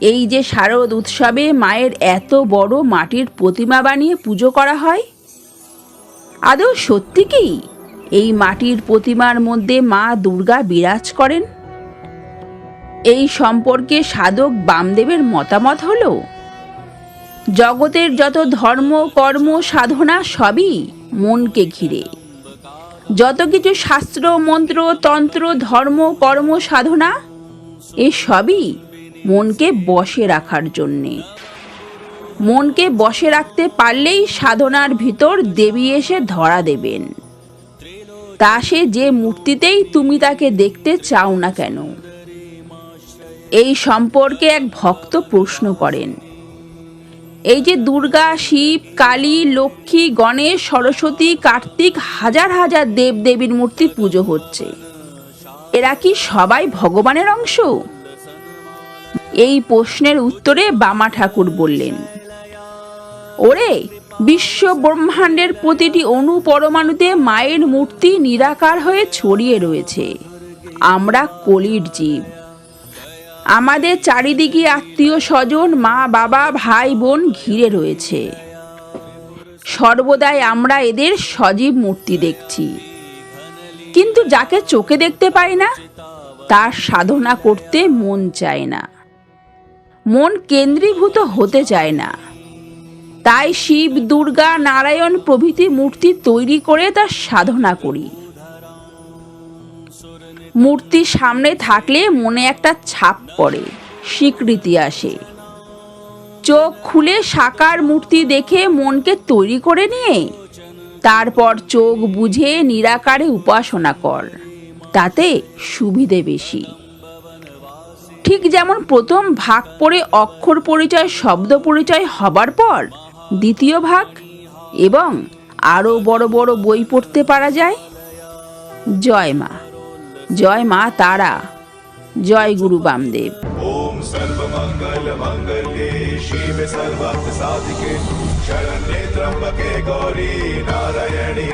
এই যে শারদ উৎসবে মায়ের এত বড় মাটির প্রতিমা বানিয়ে পুজো করা হয়? আদৌ সত্যি কি? এই মাটির প্রতিমার মধ্যে মা দুর্গা বিরাজ করেন? এই সম্পর্কে সাধক বামদেবের মতামত হলো, জগতের যত ধর্ম, কর্ম, সাধনা সবই মনকে ঘিরে। যত কিছু শাস্ত্র, মন্ত্র, তন্ত্র, ধর্ম, কর্ম, সাধনা, এ সবই মনকে বসে রাখার জন্যে। মনকে বশে রাখতে পারলেই সাধনার ভিতর দেবী এসে ধরা দেবেন। তা সে যে মূর্তিতেই তুমি তাকে দেখতে চাও না কেন, এই সম্পর্কে এক ভক্ত প্রশ্ন করেন। এই যে দুর্গা, শিব, কালী, লক্ষ্মী, গণেশ, সরস্বতী, কার্তিক হাজার হাজার দেবদেবীর মূর্তি পুজো হচ্ছে। এরা কি সবাই ভগবানের অংশ? এই প্রশ্নের উত্তরে বামা ঠাকুর বললেন, ওরে, বিশ্ব ব্রহ্মাণ্ডের প্রতিটি অণু পরমাণুতে মায়ের মূর্তি নিরাকার হয়ে ছড়িয়ে রয়েছে। আমরা কলির জীব। আমাদের চারিদিকে আত্মীয় স্বজন, মা, বাবা, ভাই, বোন ঘিরে রয়েছে। সর্বদাই আমরা এদের সজীব মূর্তি দেখছি। কিন্তু যাকে চোখে দেখতে পাই না, তার সাধনা করতে মন চায় না। মন কেন্দ্রীভূত হতে চায় না। তাই শিব, দুর্গা, নারায়ণ প্রভৃতি মূর্তি তৈরি করে তার সাধনা করি। মূর্তি সামনে থাকলে মনে একটা ছাপ পড়ে, স্বীকৃতি আসে। চোখ খুলে সাকার মূর্তি দেখে মনকে তৈরি করে নিয়ে, তারপর চোখ বুঝে নিরাকারে উপাসনা কর, তাতে সুবিধে বেশি। ঠিক যেমন প্রথম ভাগ পড়ে অক্ষর পরিচয় শব্দ পরিচয় হবার পর দ্বিতীয় ভাগ এবং আরও বড় বড় বই পড়তে পারা যায় জয় মা জয় মা তারা জয় গুরু বামদেব ॐ सर्वमङ्गलमङ्गल्ये शिवे सर्वार्थसाधिके शरण्ये त्र्यम्बके गौरी नारायणे